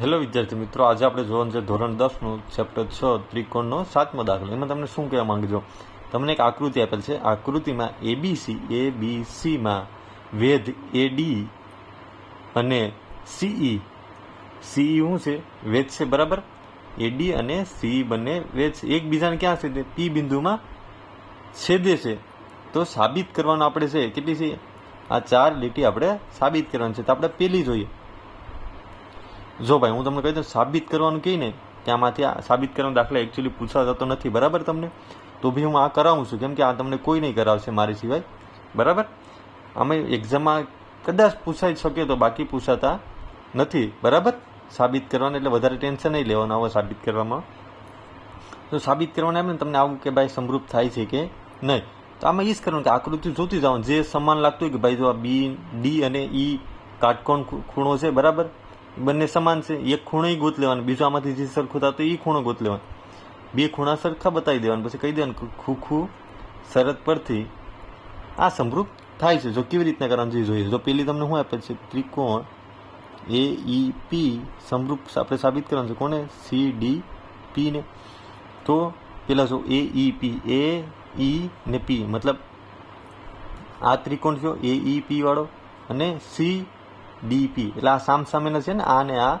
Hello વિદ્યાર્થી મિત્રો, આજે આપણે જોવાનું છે ધોરણ દસનું ચેપ્ટર છ, ત્રિકોણનો સાતમો દાખલો. એમાં તમને શું કહેવા માંગજો? તમને એક આકૃતિ આપેલ છે. આકૃતિમાં એબીસી એ બી સીમાં વેધ એડી અને સીઈ સીઈ શું છે? વેધ છે, બરાબર? એડી અને સીઈ બંને વેધ છે. એકબીજાને ક્યાં છે પી બિંદુમાં છેદે છે. તો સાબિત કરવાનું આપણે છે, કેટલી છે? આ ચાર લીટી આપણે સાબિત કરવાની છે. તો આપણે પેલી જોઈએ. જો ભાઈ, હું તમને કહી દઉં, સાબિત કરવાનું કહી ને કે આમાંથી આ સાબિત કરવાનો દાખલા એકચ્યુઅલી પૂછાતો તો નથી, બરાબર તમને? તો બી હું આ કરાવું છું, કેમ કે આ તમને કોઈ નહીં કરાવશે મારી સિવાય, બરાબર? અમે એક્ઝામમાં કદાચ પૂછાઈ શકે તો બાકી પૂછાતા નથી, બરાબર? સાબિત કરવાનું એટલે વધારે ટેન્શન નહીં લેવાનું આવો સાબિત કરવામાં. તો સાબિત કરવાનું એમ ને તમને આવું કે ભાઈ સમરૂપ થાય છે કે નહીં? તો આમાં એ જ કરવાનું કે આકૃતિ જોતી જવાનું જે સમાન લાગતું હોય કે ભાઈ જો આ બી ડી અને ઈ કાટકોણ ખૂ- ખૂણો છે, બરાબર? બંને સમાન છે. એક ખૂણો ગોત લેવાનો, બીજો આમાંથી જે સરખું થતો એ ખૂણો ગોત લેવાનો. બે ખૂણા સરખા બતાવી દેવાનું, પછી કહી દેવાનું ખૂખું શરત પરથી આ સમરૂપ થાય છે. જો કેવી રીતના કરવાનું છે જોઈએ. જો પેલી તમને શું આપે છે, ત્રિકોણ એ ઈ પી સમરૂપ આપણે સાબિત કરવાનું છે. કોને? સી, ડી, પી ને. તો પેલા જો એ, ઈ, પી. એ, ઈ ને પી. મતલબ આ ત્રિકોણ થયો એ, ઈ, પી વાળો અને સી ડી પી એટલે આ સામ સામેના છે ને, આ ને આ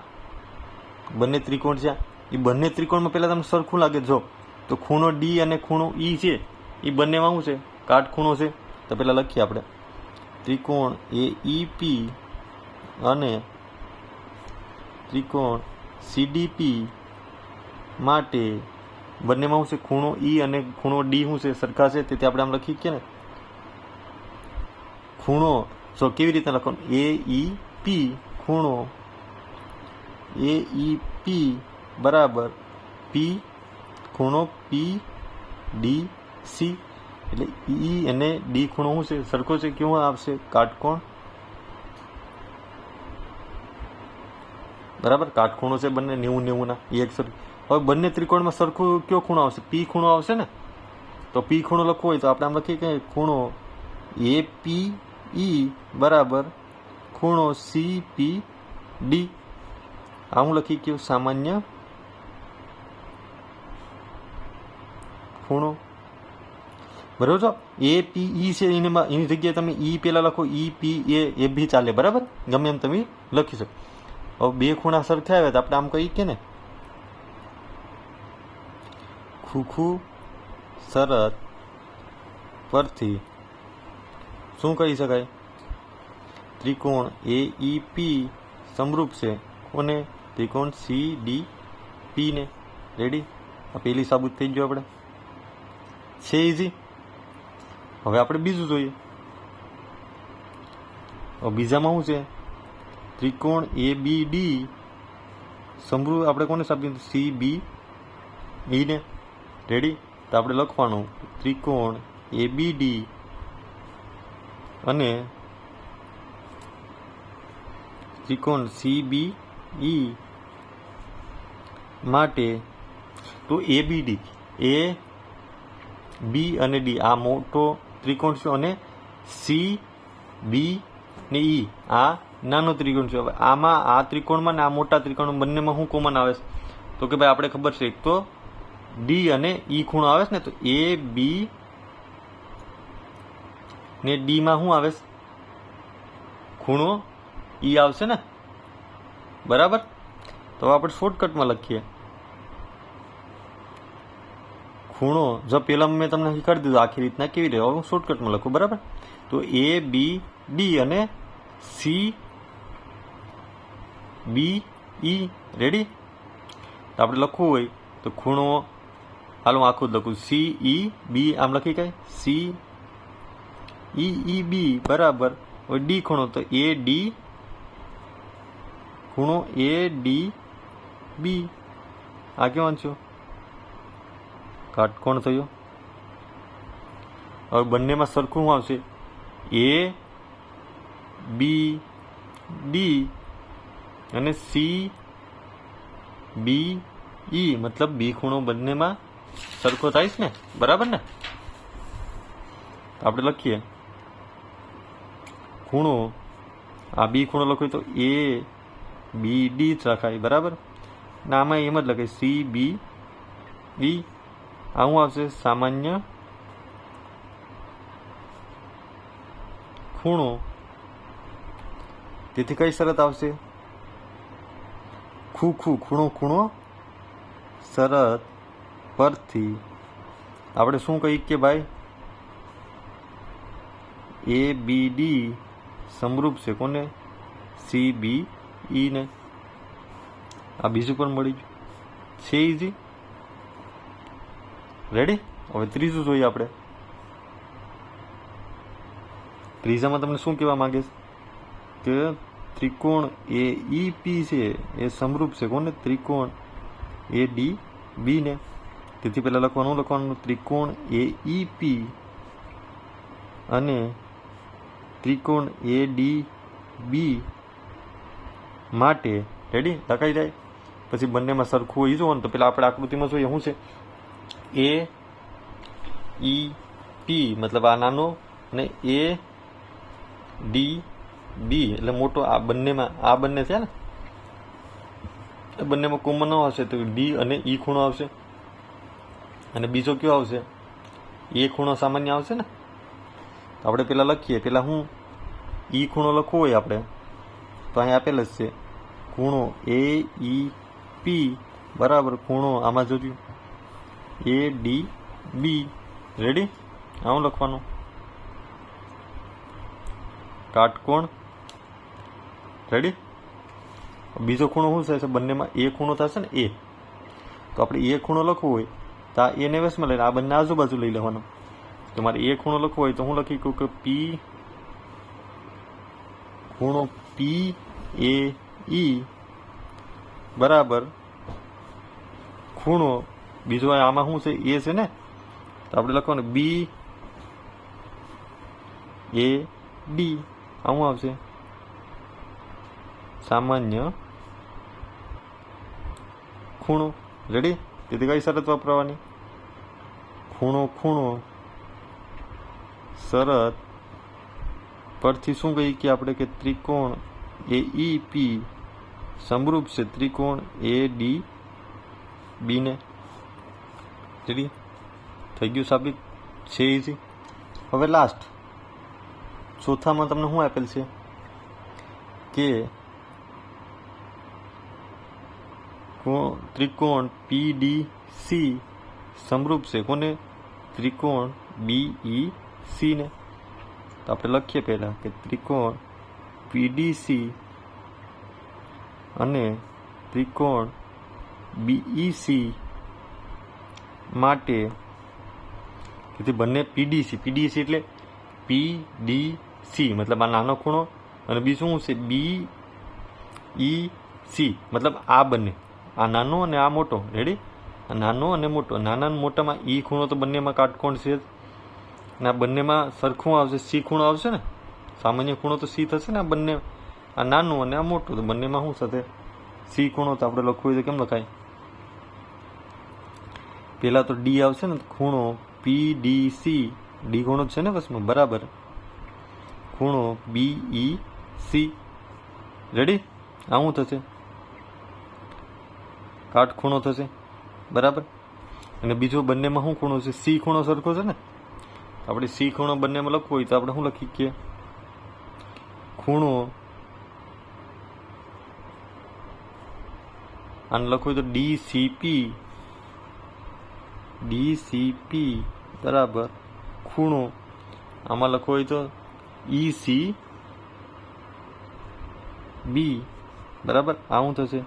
બંને ત્રિકોણ છે. એ બંને ત્રિકોણમાં પહેલાં તમને સરખું લાગે. જો, તો ખૂણો ડી અને ખૂણો ઈ છે. એ બંનેમાં શું છે? કાટખૂણો છે. તો પહેલાં લખીએ આપણે. ત્રિકોણ એ ઈ પી અને ત્રિકોણ સીડીપી માટે બંનેમાં શું છે? ખૂણો ઈ અને ખૂણો ડી શું છે? સરખા છે. તેથી આપણે આમ લખી કે ને. ખૂણો, જો કેવી રીતે લખવાનું? એ ઈ પી ખૂણો એ ઈ પી બરાબર પી ખૂણો પી ડી સી. એટલે ઈ અને ડી ખૂણો શું છે? સરખો છે કેવું આવશે? કાટકોણ? બરાબર? કાટખૂણો છે બંને, નેવું નેવુંના. એક સરખું. હવે બંને ત્રિકોણમાં સરખું કયો ખૂણો આવશે? પી ખૂણો આવશે ને? તો પી ખૂણો લખવો હોય તો આપણે આમ લખીએ કે ખૂણો એ પી ઈ બરાબર ખૂણો સી પી ડી આ હું લખી ગયું સામાન્ય ખૂણો. બરાબર છો? એ પી ઈ છે એને એની જગ્યાએ તમે ઈ પેલા લખો. ઈ પી એ એ બી ચાલે. બરાબર? ગમે એમ તમે લખી શકો. હવે બે ખૂણા સરખા આવ્યા તો આપણે આમ કહી કે ને? ખૂખું શરત પરથી શું કહી શકાય? ત્રિકોણ એ ઈ પી સમરૂપ છે. કોને? ત્રિકોણ સી ડી પી ને. રેડી આ પેલી સાબુત થઈ ગયો આપણે. છે ઇઝી હવે આપણે બીજું જોઈએ. બીજામાં શું છે? ત્રિકોણ એ બી ડી સમરૂપ, આપણે કોને સાબિત સી બી ઈ ને. રેડી તો આપણે લખવાનું. ત્રિકોણ એ બી ડી અને ત્રિકોણ સી બી ઈ માટે, તો એ બી ડી એ બી અને ડી આ મોટો ત્રિકોણ છે અને સી બી ને ઈ આ નાનો ત્રિકોણ છે. હવે આમાં આ ત્રિકોણમાં ને આ મોટા ત્રિકોણ બંનેમાં શું કોમન આવે છે? તો કે ભાઈ આપણે ખબર છે, એક તો ડી અને ઈ ખૂણો આવે છે ને, તો એ બી ને ડીમાં શું આવે ખૂણો ઈ આવશે ને? બરાબર? તો આપણે શોર્ટકટમાં લખીએ. ખૂણો, જો પેલા મેં તમને શીખવાડી દીધું, આખી રીતના કેવી રીતે? હું શોર્ટકટમાં લખું, બરાબર? તો એ બી ડી અને સી બી ઈ રેડી તો આપણે લખવું હોય તો ખૂણો, હાલ હું આખું જ લખું. સી ઈ બી આમ લખી કાંઈ સી ઈ ઈ બી બરાબર. હવે ડી ખૂણો, તો એ ડી ખૂણો એ ડી બી આ કેવું વાંચ્યો કાટકોણ થયો? હવે બંનેમાં સરખું આવશે? એ બી ડી અને સી બી ઈ મતલબ બી ખૂણો બંનેમાં સરખો થાય છે ને? બરાબર ને? આપણે લખીએ. ખૂણો, આ બી ખૂણો લખ્યું તો એ બી ડી જ રખાય, બરાબર? ને આમાં એમ જ લખાય સી બી ઈ આવું આવશે સામાન્ય ખૂણો. તેથી કઈ શરત આવશે? ખૂ ખૂ, ખૂણો ખૂણો. શરત પરથી આપણે શું કહીએ કે ભાઈ? એ બી ડી સમરૂપ છે કોને? સી બી ઈ ને. આ બીજું પણ મળી ગયું. છે ઇઝી રેડી હવે ત્રીજું જોઈએ આપણે. ત્રીજામાં તમને શું કહેવા માંગે છે? કે ત્રિકોણ એ ઈ પી છે, એ સમરૂપ છે. કોને? ત્રિકોણ એ ડી, બી ને. તેથી પહેલાં લખવાનું લખવાનું? ત્રિકોણ એ ઈ પી અને ત્રિકોણ એ ડી, બી માટે રેડી લખાઈ જાય? પછી બંનેમાં સરખું હોય જોવાનું. તો પેલા આપણે આકૃતિમાં જોઈએ, શું છે? એ ઈ પી મતલબ આ નાનો અને એ ડી બી એટલે મોટો આ બંનેમાં, આ બંને છે ને? એ બંનેમાં કોમન આવશે તો ડી અને ઈ ખૂણો આવશે. અને બીજો કયો આવશે? એ ખૂણો સામાન્ય આવશે ને? આપણે પેલા લખીએ. પેલા હું ઈ ખૂણો લખવો હોય આપણે? તો અહીં આપેલ જ છે. ખૂણો એ ઈ પી બરાબર ખૂણો આમાં જોજો. એ ડી બી રેડી આવું લખવાનું. કાટકોણ. રેડી બીજો ખૂણો શું થશે? બંનેમાં એ ખૂણો થશે ને એ તો આપણે એ ખૂણો લખવો હોય તો આ એને વેસમાં લઈને આ બંને આજુબાજુ લઈ લેવાનો. તો મારે એ ખૂણો લખવો હોય તો હું લખી કહું કે પી ખૂણો પી એ, ઈ, બરાબર. ખૂણો, બીજો આમાં શું છે? એ છે ને? તો આપણે લખવાનું, બી, એ, ડી. આવું આવશે? સામાન્ય ખૂણો. રેડી તેથી કઈ શરત વાપરવાની? ખૂણો ખૂણો. શરત પરથી શું કહીએ કે આપણે કે ત્રિકોણ એ ઈ પી સમરૂપ છે ત્રિકોણ એ ડી બીને. થઈ ગયું સાબિત? છે ઇઝી હવે લાસ્ટ ચોથામાં તમને શું આપેલ છે? કે ત્રિકોણ પી ડી સી સમરૂપ છે. કોને? ત્રિકોણ બી ઈ સી ને તો આપણે લખીએ પહેલાં કે ત્રિકોણ પીડીસી અને ત્રિકોણ બીઈસી માટે, તેથી બંને પીડીસી. પીડીસી એટલે પી ડી સી મતલબ આ નાનો ખૂણો અને બીજું શું છે? બી ઈ સી મતલબ આ બંને. આ નાનો અને આ મોટો. રેડી આ નાનો અને મોટો. નાના અને મોટામાં ઈ ખૂણો તો બંનેમાં કાટકોણ છે અને આ બંનેમાં સરખું આવશે. સી ખૂણો આવશે ને? સામાન્ય ખૂણો તો સી થશે ને આ બંને, આ નાનું અને આ મોટું, તો બંનેમાં શું થશે? સી ખૂણો તો આપણે લખવું હોય તો કેમ લખાય? પહેલાં તો ડી આવશે ને, ખૂણો પી ડી સી ડી ખૂણો છે ને બસમાં બરાબર. ખૂણો બી ઈ સી રેડી આવું થશે? કાટખૂણો થશે, બરાબર. અને બીજો બંનેમાં શું ખૂણો છે? સી ખૂણો સરખો છે ને? આપણે સી ખૂણો બંનેમાં લખવું હોય તો આપણે શું લખી કે ખૂણો આને લખું તો ડીસીપી ડી સી બરાબર ખૂણો. આમાં લખો હોય તો ઈ સી બી બરાબર? આવું થશે.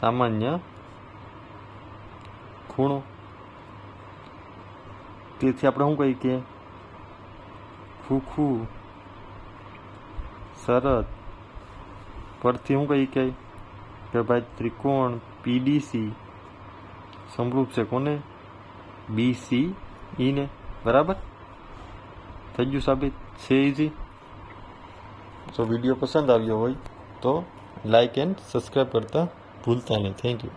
સામાન્ય ખૂણો. તેથી આપણે શું કહીએ? કે ખૂખું શરત પરથી હું કહી કે કે ભાઈ ત્રિકોણ પીડીસી સમરૂપ છે કોને? બીસી ઈને બરાબર? થઈ ગયું સાબિત? છે ઇઝી જો વીડિયો પસંદ આવ્યો હોય તો લાઈક એન્ડ સબસ્ક્રાઈબ કરતા ભૂલતા નહીં. Thank you